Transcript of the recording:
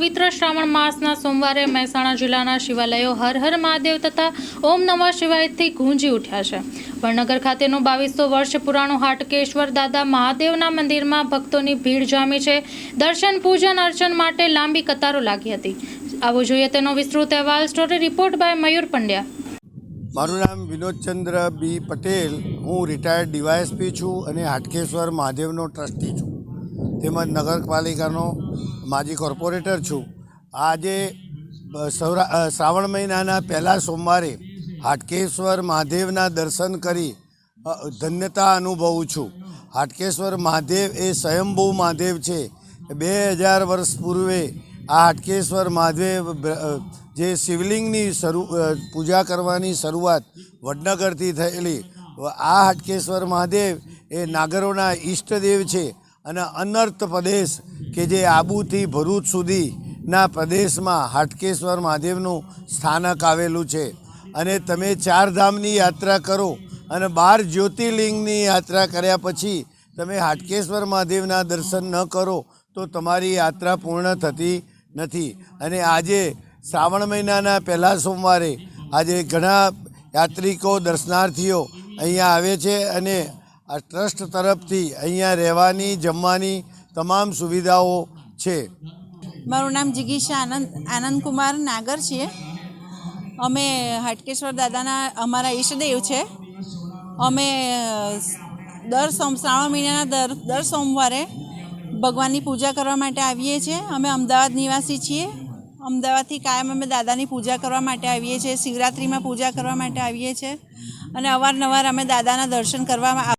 પવિત્ર શ્રાવણ માસના સોમવારે મહેસાણા જિલ્લાના શિવાલયો હર હર મહાદેવ તથા ઓમ નમઃ શિવાયથી ગુંજી ઉઠ્યા છે. વડનગર ખાતેનું બાવીસો વર્ષ પુરાણું હાટકેશ્વર દાદા મહાદેવના મંદિરમાં ભક્તોની ભીડ જામી છે. દર્શન, પૂજન, અર્ચન માટે લાંબી કતારો લાગી હતી. આવો જોઈએ તેનો વિસ્તૃત અહેવાલ. Story report by Mayur Pandya. મારું નામ વિનોદચંદ્ર બી પટેલ. હું રિટાયર્ડ ડીવાયએસપી છું અને હાટકેશ્વર મહાદેવનો ટ્રસ્ટી છું. તેમજ નગરપાલિકાનો માજી કોર્પોરેટર છું. આજે શ્રાવણ મહિનાના પહેલા સોમવારે હાટકેશ્વર મહાદેવના દર્શન કરી ધન્યતા અનુભવું છું. હાટકેશ્વર મહાદેવ એ સ્વયંભૂ મહાદેવ છે. બે હજાર વર્ષ પૂર્વે આ હાટકેશ્વર મહાદેવ જે શિવલિંગની શરૂ પૂજા કરવાની શરૂઆત વડનગરથી થયેલી, આ હાટકેશ્વર મહાદેવ એ નાગરોના ઈષ્ટદેવ છે. અને અનર્થ પ્રદેશ કે જે આબુથી ભરૂચ સુધીના પ્રદેશમાં હાટકેશ્વર મહાદેવનું સ્થાનક આવેલું છે. અને તમે ચાર ધામની યાત્રા કરો અને બાર જ્યોતિર્લિંગની યાત્રા કર્યા પછી તમે હાટકેશ્વર મહાદેવના દર્શન ન કરો તો તમારી યાત્રા પૂર્ણ થતી નથી. અને આજે શ્રાવણ મહિનાના પહેલા સોમવારે આજે ઘણા યાત્રિકો, દર્શનાર્થીઓ અહીંયા આવે છે અને આ ટ્રસ્ટ તરફથી અહીંયા રહેવાની, જમવાની તમામ સુવિધાઓ છે. મારું નામ જિગીશા આનંદ, આનંદકુમાર નાગર છીએ. અમે હાટકેશ્વર દાદાના, અમારા ઈષ્ટદેવ છે. અમે દર સોમ, શ્રાવણ મહિનાના દર દર સોમવારે ભગવાનની પૂજા કરવા માટે આવીએ છીએ. અમે અમદાવાદ નિવાસી છીએ. અમદાવાદથી કાયમ અમે દાદાની પૂજા કરવા માટે આવીએ છીએ. શિવરાત્રિમાં પૂજા કરવા માટે આવીએ છીએ. અને અવારનવાર અમે દાદાના દર્શન કરવામાં